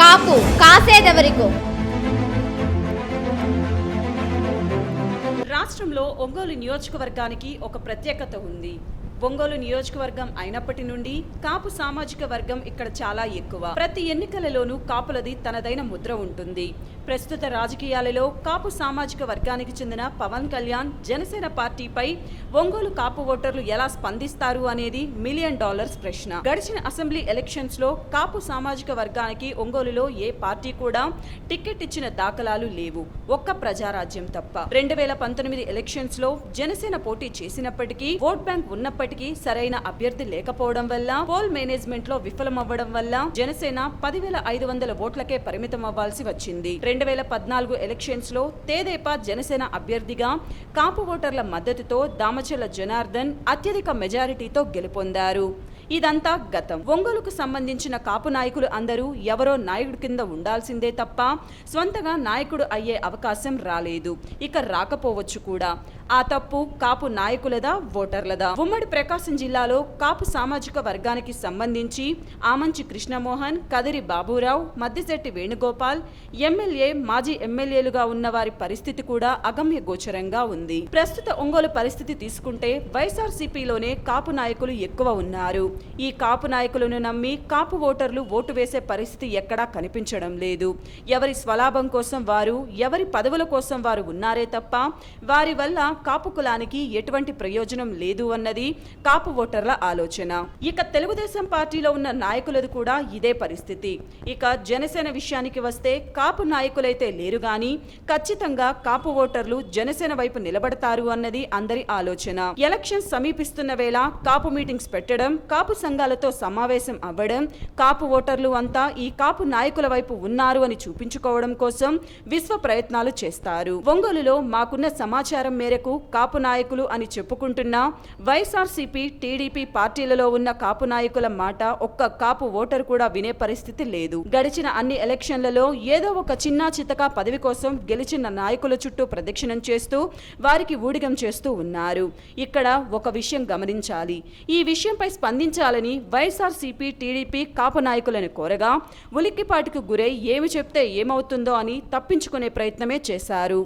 కాపు కాసేదెవరికో. రాష్ట్రంలో ఒంగోలు నియోజకవర్గానికి ఒక ప్రత్యేకత ఉంది. ఒంగోలు నియోజకవర్గం అయినప్పటి నుండి కాపు సామాజిక వర్గం ఇక్కడ చాలా ఎక్కువ. ప్రతి ఎన్నికలలోనూ కాపులది తనదైన ముద్ర ఉంటుంది. ప్రస్తుత రాజకీయాలలో కాపు సామాజిక వర్గానికి చెందిన పవన్ కళ్యాణ్ జనసేన పార్టీపై ఒంగోలు కాపు ఓటర్లు ఎలా స్పందిస్తారు అనేది మిలియన్ డాలర్స్ ప్రశ్న. గడిచిన అసెంబ్లీ ఎలక్షన్స్లో కాపు సామాజిక వర్గానికి ఒంగోలులో ఏ పార్టీ కూడా టికెట్ ఇచ్చిన దాఖలాలు లేవు. ఒక్క ప్రజారాజ్యం తప్ప. రెండు వేల పంతొమ్మిది ఎలక్షన్స్లో జనసేన పోటీ చేసినప్పటికీ ఓట్ బ్యాంక్ ఉన్నప్పటికీ సరైన అభ్యర్థి లేకపోవడం వల్ల పోల్ మేనేజ్మెంట్లో విఫలమవ్వడం వల్ల జనసేన పదివేల ఐదు వందల ఓట్లకే పరిమితం అవ్వాల్సి వచ్చింది. రెండు వేల పద్నాలుగు ఎలక్షన్స్లో తేదేపా జనసేన అభ్యర్థిగా కాపు ఓటర్ల మద్దతుతో దామచల జనార్దన్ అత్యధిక మెజారిటీతో గెలుపొందారు. ఇదంతా గతం. ఒంగోలుకు సంబంధించిన కాపు నాయకులు అందరూ ఎవరో నాయకుడి కింద ఉండాల్సిందే తప్ప స్వంతగా నాయకుడు అయ్యే అవకాశం రాలేదు. ఇక రాకపోవచ్చు కూడా. ఆ తప్పు కాపు నాయకులదా ఓటర్లదా? ఉమ్మడి ప్రకాశం జిల్లాలో కాపు సామాజిక వర్గానికి సంబంధించి ఆమంచి కృష్ణమోహన్ కదిరి బాబురావు మద్దిశెట్టి వేణుగోపాల్ ఎమ్మెల్యే మాజీ ఎమ్మెల్యేలుగా ఉన్న వారి పరిస్థితి కూడా అగమ్య గోచరంగా ఉంది. ప్రస్తుత ఒంగోలు పరిస్థితి తీసుకుంటే వైఎస్ఆర్సీపీలోనే కాపు నాయకులు ఎక్కువ ఉన్నారు. ఈ కాపు నాయకులను నమ్మి కాపు ఓటర్లు ఓటు వేసే పరిస్థితి ఎక్కడా కనిపించడం లేదు. ఎవరి స్వలాభం కోసం వారు ఎవరి పదవుల కోసం వారు ఉన్నారే తప్ప వారి వల్ల కాపు కులానికి ఎటువంటి ప్రయోజనం లేదు అన్నది కాపు ఓటర్ల ఆలోచన. ఇక తెలుగుదేశం పార్టీలో ఉన్న నాయకులది కూడా ఇదే పరిస్థితి. ఇక జనసేన విషయానికి వస్తే కాపు నాయకులైతే లేరు గాని ఖచ్చితంగా కాపు ఓటర్లు జనసేన వైపు నిలబడతారు అన్నది అందరి ఆలోచన. ఎలక్షన్ సమీపిస్తున్న వేళ కాపు మీటింగ్స్ పెట్టడం కాపు సంఘాలతో సమావేశం అవ్వడం కాపు ఓటర్లు అంతా ఈ కాపు నాయకుల వైపు ఉన్నారు అని చూపించుకోవడం కోసం విశ్వ ప్రయత్నాలు చేస్తారు. ఒంగోలులో మాకున్న సమాచారం మేరకు మేరకు కాపు నాయకులు అని చెప్పుకుంటున్న వైఎస్ఆర్సీపీ టీడీపీ పార్టీలలో ఉన్న కాపు నాయకుల మాట ఒక్క కాపు ఓటర్ కూడా వినే పరిస్థితి లేదు. గడిచిన అన్ని ఎలక్షన్లలో ఏదో ఒక చిన్న చితక పదవి కోసం గెలిచిన నాయకుల చుట్టూ ప్రదక్షిణం చేస్తూ వారికి ఊడిగం చేస్తూ ఉన్నారు. ఇక్కడ ఒక విషయం గమనించాలి. ఈ విషయంపై స్పందించాలని వైఎస్ఆర్సీపీ టీడీపీ కాపు నాయకులను కోరగా ఉలిక్కిపాటుకు గురై ఏమి చెప్తే ఏమవుతుందో అని తప్పించుకునే ప్రయత్నమే చేశారు.